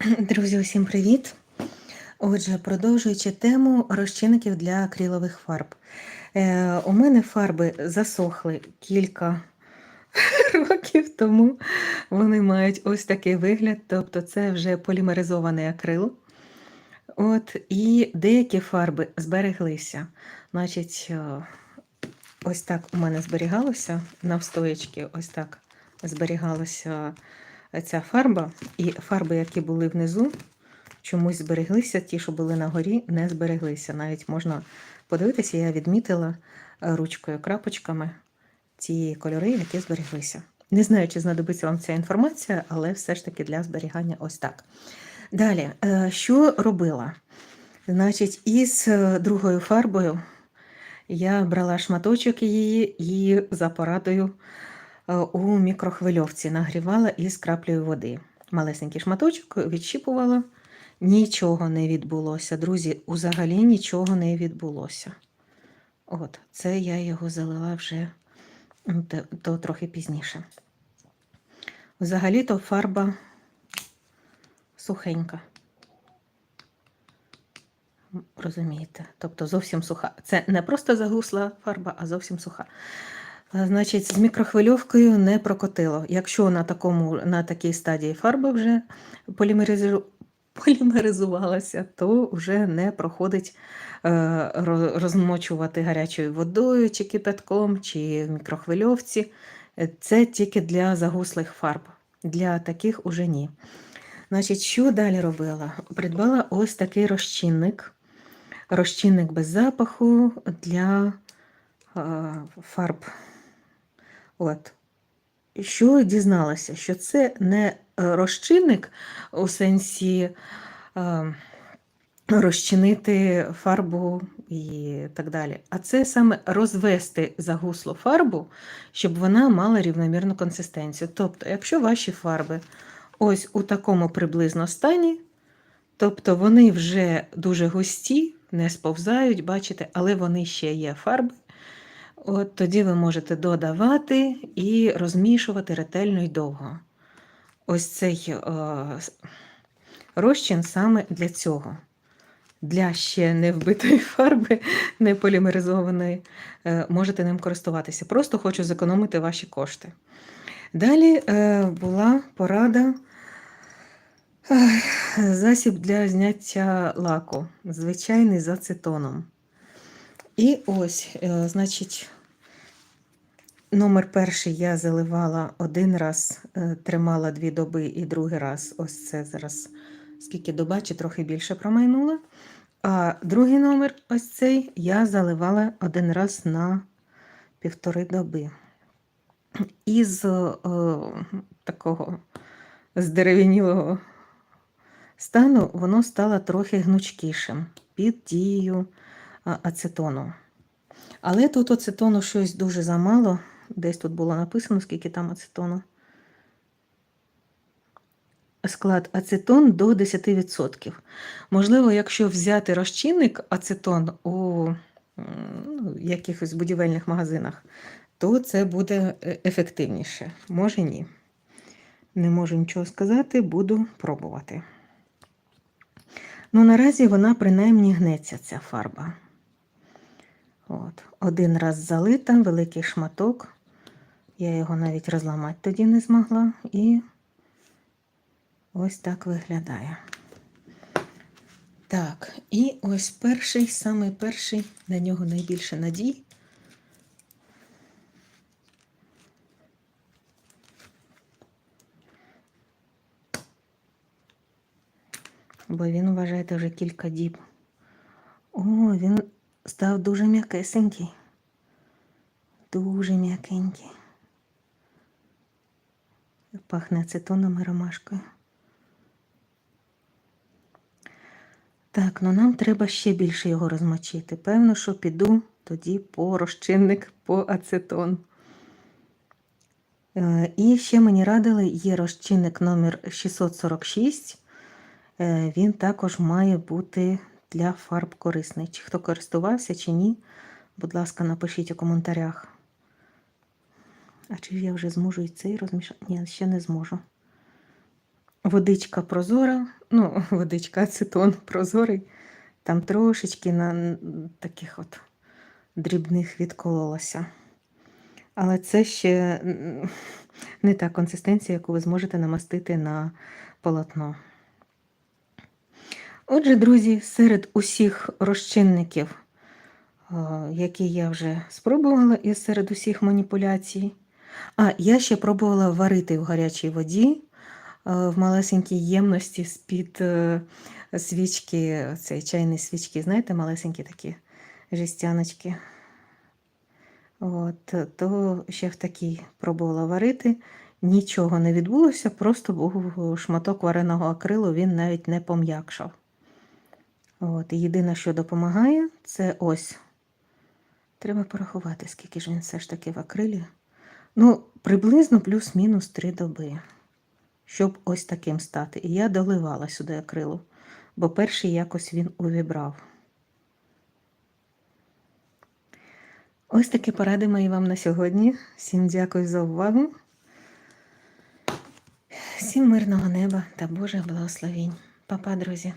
Друзі, усім привіт! Отже, продовжуючи тему розчинників для акрилових фарб. Е, у мене фарби засохли кілька років, тому вони мають ось такий вигляд, тобто це вже полімеризований акрил. От, І деякі фарби збереглися. Значить, е, ось так у мене зберігалося навстоячки, ось так зберігалося ця фарба, і фарби, які були внизу, чомусь збереглися, ті, що були на горі, не збереглися. Навіть можна подивитися, я відмітила ручкою крапочками ті кольори, які збереглися. Не знаю, чи знадобиться вам ця інформація, але все ж таки для зберігання ось так. Далі, е, що робила? Значить, із е, другою фарбою я брала шматочок її і за порадою у мікрохвильовці нагрівала із краплею води. Малесенький шматочок відщіпувала, нічого не відбулося. Друзі, взагалі нічого не відбулося. От, це я його залила вже то трохи пізніше. Взагалі-то фарба сухенька. Розумієте? Тобто зовсім суха. Це не просто загусла фарба, а зовсім суха. Значить, з мікрохвильовкою не прокотило. Якщо на такому, на такій стадії фарба вже полімеризу... полімеризувалася, то вже не проходить е, розмочувати гарячою водою, чи кипятком, чи в мікрохвильовці. Це тільки для загуслих фарб. Для таких уже ні. Значить, що далі робила? Придбала ось такий розчинник. Розчинник без запаху для е, фарб. От. Що дізналася? Що це не е, розчинник у сенсі е, розчинити фарбу і так далі. А це саме розвести загуслу фарбу, щоб вона мала рівномірну консистенцію. Тобто, якщо ваші фарби ось у такому приблизно стані, тобто вони вже дуже густі, не сповзають, бачите, але вони ще є фарби. От Тоді ви можете додавати і розмішувати ретельно і довго. Ось цей е, розчин саме для цього. Для ще не вбитої фарби, не полімеризованої, е, можете ним користуватися. Просто хочу зекономити ваші кошти. Далі е, була порада засіб для зняття лаку, звичайний з ацетоном. І ось, е, значить, номер перший я заливала один раз, е, тримала дві доби, і другий раз ось це зараз, скільки доба, чи трохи більше промайнула. А другий номер, ось цей, я заливала один раз на півтори доби. Із о, е, такого здерев'янілого стану воно стало трохи гнучкішим під дією ацетону. Але тут ацетону щось дуже замало. Десь тут було написано, скільки там ацетону. Склад ацетон до 10%. Можливо, якщо взяти розчинник ацетон у ну, якихось будівельних магазинах, то це буде е, ефективніше. Може ні. Не можу нічого сказати, буду пробувати. Ну, наразі вона принаймні гнеться, ця фарба. От. Один раз залита, великий шматок. Я його навіть розламати тоді не змогла. І ось так виглядає. Так, і ось перший, самий перший, на нього найбільше надій. Бо він, вважаєте, вже кілька діб. О, він став дуже м'якесенький, дуже м'якенький. Пахне ацетоном і ромашкою. Так, ну нам треба ще більше його розмочити. Певно, що піду тоді по розчинник по ацетон. Е, і ще мені радили, є розчинник номер 646. Е, він також має бути для фарб корисний. Чи хто користувався, чи ні, будь ласка, напишіть у коментарях. А чи я вже зможу і цей розмішати? Ні, ще не зможу. водичка прозора, ну, водичка, ацетон прозорий, там трошечки на таких от дрібних відкололося. Але це ще не та консистенція, яку ви зможете намастити на полотно. Отже, друзі, серед усіх розчинників, е, які я вже спробувала, і серед усіх маніпуляцій. А, я ще пробувала варити в гарячій воді е, в малесенькій ємності з-під е, свічки, цієї чайної свічки, знаєте, малесенькі такі жестяночки. От, то ще в такій пробувала варити. Нічого не відбулося, просто був шматок вареного акрилу, він навіть не пом'якшав. От, і єдине, що допомагає, це ось. Треба порахувати, скільки ж він все ж таки в акрилі. Ну, приблизно плюс-мінус три доби, щоб ось таким стати. І я доливала сюди акрилу, бо перший якось він увібрав. Ось такі поради мої вам на сьогодні. Всім дякую за увагу. Всім мирного неба та Божих благословінь. Па-па, друзі!